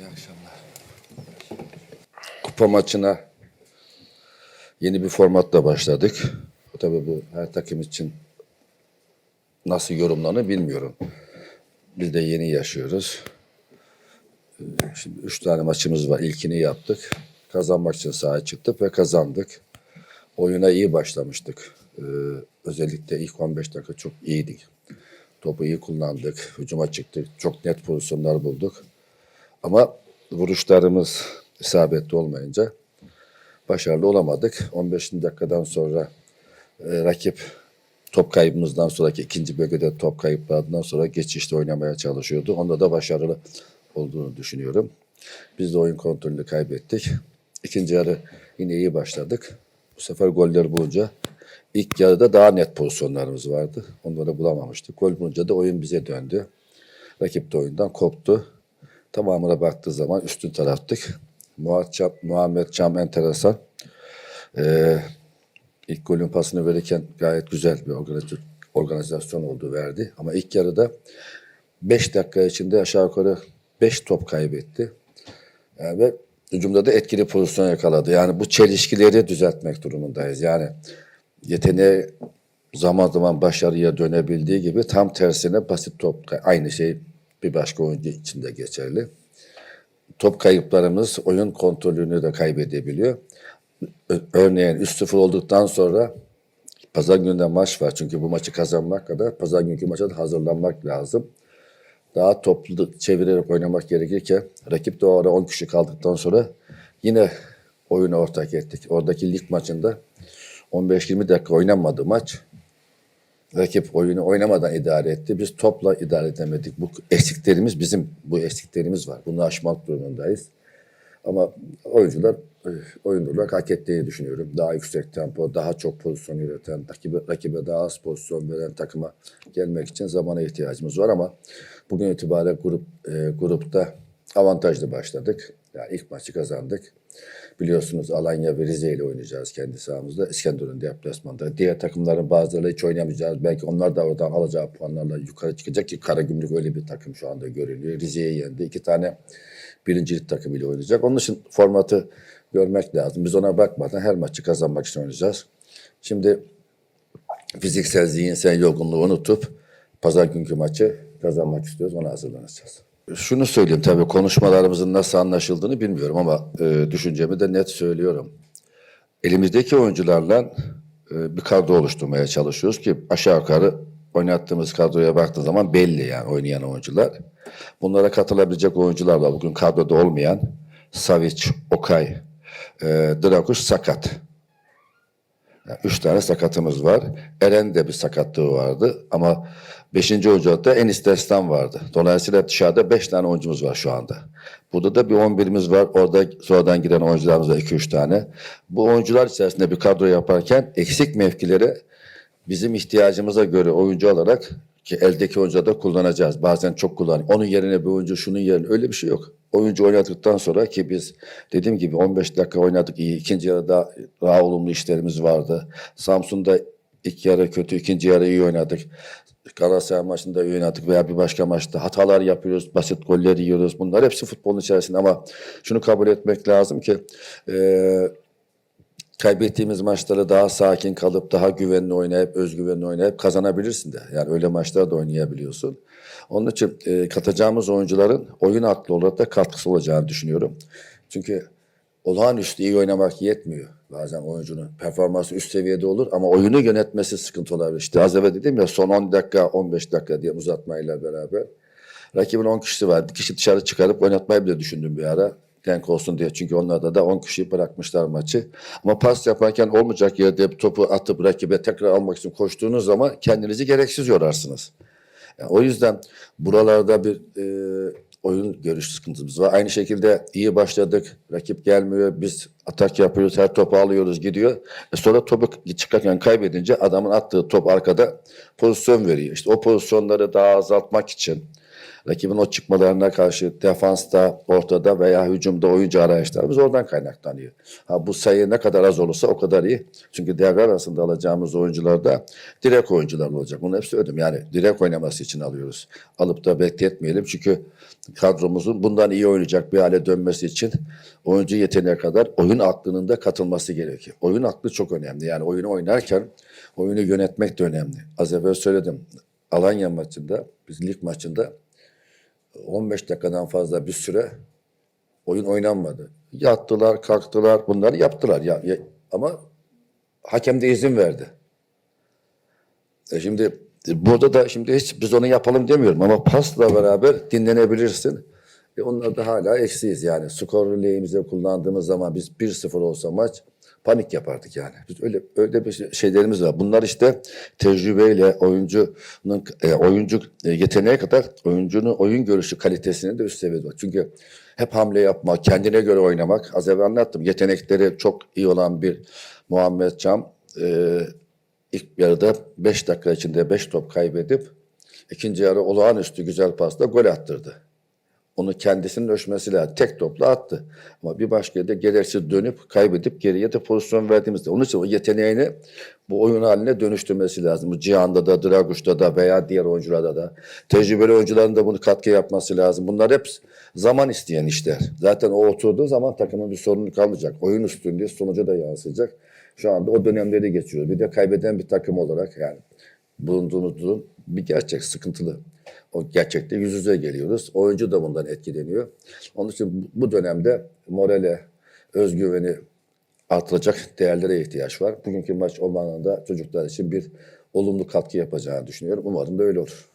İyi akşamlar. Kupa maçına yeni bir formatla başladık. Tabii bu her takım için nasıl yorumlanır bilmiyorum. Biz de yeni yaşıyoruz. Ee, Şimdi üç tane maçımız var. İlkini yaptık. Kazanmak için sahaya çıktık ve kazandık. Oyuna iyi başlamıştık. Ee, özellikle ilk 15 dakika çok iyiydik. Topu iyi kullandık. Hücuma çıktık. Çok net pozisyonlar bulduk. Ama vuruşlarımız isabetli olmayınca başarılı olamadık. 15. dakikadan sonra e, rakip top kaybımızdan sonraki ikinci bölgede top kayıplarından sonra geçişte oynamaya çalışıyordu. Onda da başarılı olduğunu düşünüyorum. Biz de oyun kontrolünü kaybettik. İkinci yarı yine iyi başladık. Bu sefer golleri bulunca ilk yarıda daha net pozisyonlarımız vardı. Onları bulamamıştık. Gol bulunca da oyun bize döndü. Rakip de oyundan koptu. Tamamına baktığı zaman üstün taraftık. Muhammed Çam, Muhammed Çam enteresan. Ee, ilk golün pasını verirken gayet güzel bir organiz- organizasyon oldu verdi. Ama ilk yarıda 5 dakika içinde aşağı yukarı 5 top kaybetti. Yani ve hücumda da etkili pozisyon yakaladı. Yani bu çelişkileri düzeltmek durumundayız. Yani yeteneği zaman zaman başarıya dönebildiği gibi tam tersine basit top aynı şey bir başka oyuncu için de geçerli. Top kayıplarımız oyun kontrolünü de kaybedebiliyor. Örneğin 3-0 olduktan sonra pazar gününde maç var. Çünkü bu maçı kazanmak kadar pazar günkü maça da hazırlanmak lazım. Daha toplu çevirerek oynamak gerekirken rakip de o ara 10 kişi kaldıktan sonra yine oyunu ortak ettik. Oradaki lig maçında 15-20 dakika oynanmadı maç. Rakip oyunu oynamadan idare etti. Biz topla idare edemedik. Bu eksiklerimiz bizim bu eksiklerimiz var. Bunu aşmak durumundayız. Ama oyuncular oyun hak ettiğini düşünüyorum. Daha yüksek tempo, daha çok pozisyon üreten, rakibe, rakibe daha az pozisyon veren takıma gelmek için zamana ihtiyacımız var ama bugün itibariyle grup e, grupta avantajlı başladık. Yani ilk maçı kazandık. Biliyorsunuz Alanya ve Rize ile oynayacağız kendi sahamızda. İskenderun deplasmanda. Diğer takımların bazıları hiç oynamayacağız. Belki onlar da oradan alacağı puanlarla yukarı çıkacak ki Karagümrük öyle bir takım şu anda görünüyor. Rize'yi yendi. İki tane birincilik takımıyla oynayacak. Onun için formatı görmek lazım. Biz ona bakmadan her maçı kazanmak için oynayacağız. Şimdi fiziksel, zihinsel yorgunluğu unutup pazar günkü maçı kazanmak istiyoruz. Ona hazırlanacağız. Şunu söyleyeyim tabii konuşmalarımızın nasıl anlaşıldığını bilmiyorum ama e, düşüncemi de net söylüyorum. Elimizdeki oyuncularla e, bir kadro oluşturmaya çalışıyoruz ki aşağı yukarı oynattığımız kadroya baktığı zaman belli yani oynayan oyuncular. Bunlara katılabilecek oyuncular var. Bugün kadroda olmayan Savic, Okay, e, Drakuş sakat. Yani üç tane sakatımız var. Eren de bir sakatlığı vardı ama beşinci oyuncuda Enis Destan vardı. Dolayısıyla dışarıda beş tane oyuncumuz var şu anda. Burada da bir 11'imiz var. Orada sonradan giren oyuncularımız var iki üç tane. Bu oyuncular içerisinde bir kadro yaparken eksik mevkileri bizim ihtiyacımıza göre oyuncu olarak ki eldeki oyuncuları da kullanacağız. Bazen çok kullan. Onun yerine bir oyuncu, şunun yerine öyle bir şey yok. Oyuncu oynadıktan sonra ki biz dediğim gibi 15 dakika oynadık iyi. İkinci yarıda daha olumlu işlerimiz vardı. Samsun'da ilk yarı kötü, ikinci yarı iyi oynadık. Galatasaray maçında iyi oynadık veya bir başka maçta hatalar yapıyoruz, basit goller yiyoruz. Bunlar hepsi futbolun içerisinde ama şunu kabul etmek lazım ki eee kaybettiğimiz maçları daha sakin kalıp daha güvenli oynayıp özgüvenli oynayıp kazanabilirsin de. Yani öyle maçlar da oynayabiliyorsun. Onun için e, katacağımız oyuncuların oyun aklı olarak da katkısı olacağını düşünüyorum. Çünkü olağanüstü iyi oynamak yetmiyor. Bazen oyuncunun performansı üst seviyede olur ama oyunu yönetmesi sıkıntı olabilir. İşte az evvel dedim ya son 10 dakika 15 dakika diye uzatmayla beraber. Rakibin 10 kişisi var. Bir kişi dışarı çıkarıp oynatmayı bile düşündüm bir ara. Denk olsun diye. Çünkü onlarda da 10 kişiyi bırakmışlar maçı. Ama pas yaparken olmayacak yerde topu atıp rakibe tekrar almak için koştuğunuz zaman kendinizi gereksiz yorarsınız. Yani o yüzden buralarda bir e, oyun görüş sıkıntımız var. Aynı şekilde iyi başladık. Rakip gelmiyor. Biz atak yapıyoruz. Her topu alıyoruz gidiyor. E sonra topu çıkarken kaybedince adamın attığı top arkada pozisyon veriyor. İşte o pozisyonları daha azaltmak için rakibin o çıkmalarına karşı defansta, ortada veya hücumda oyuncu arayışlarımız oradan kaynaklanıyor. Ha bu sayı ne kadar az olursa o kadar iyi. Çünkü devre arasında alacağımız oyuncular da direkt oyuncular olacak. Bunu hep söyledim. Yani direkt oynaması için alıyoruz. Alıp da bekletmeyelim. Çünkü kadromuzun bundan iyi oynayacak bir hale dönmesi için oyuncu yeteneğe kadar oyun aklının da katılması gerekiyor. Oyun aklı çok önemli. Yani oyunu oynarken oyunu yönetmek de önemli. Az evvel söyledim. Alanya maçında, biz lig maçında 15 dakikadan fazla bir süre oyun oynanmadı. Yattılar, kalktılar, bunları yaptılar. Ya, ya- ama hakem de izin verdi. E şimdi e, burada da şimdi hiç biz onu yapalım demiyorum ama pasla beraber dinlenebilirsin. E onlar da hala eksiyiz yani. Skor kullandığımız zaman biz 1-0 olsa maç panik yapardık yani. Biz öyle öyle bir şey- şeylerimiz var. Bunlar işte tecrübeyle oyuncunun e, oyuncu e, yeteneğe kadar oyuncunun oyun görüşü kalitesinin de üst seviyede var. Çünkü hep hamle yapmak, kendine göre oynamak. Az evvel anlattım. Yetenekleri çok iyi olan bir Muhammed Cam e, ilk yarıda 5 dakika içinde 5 top kaybedip ikinci yarı olağanüstü güzel pasla gol attırdı. Onu kendisinin ölçmesi lazım. Tek topla attı. Ama bir başka da gereksiz dönüp kaybedip geriye de pozisyon verdiğimizde. Onun için o yeteneğini bu oyun haline dönüştürmesi lazım. Bu Cihan'da da, Draguş'ta da veya diğer oyuncularda da. Tecrübeli oyuncuların da bunu katkı yapması lazım. Bunlar hep zaman isteyen işler. Zaten o oturduğu zaman takımın bir sorunu kalmayacak. Oyun üstünlüğü sonuca da yansıyacak. Şu anda o dönemleri geçiyoruz. Bir de kaybeden bir takım olarak yani bulunduğumuz durum bir gerçek sıkıntılı. O gerçekte yüz yüze geliyoruz. Oyuncu da bundan etkileniyor. Onun için bu dönemde morale, özgüveni artıracak değerlere ihtiyaç var. Bugünkü maç o manada çocuklar için bir olumlu katkı yapacağını düşünüyorum. Umarım da öyle olur.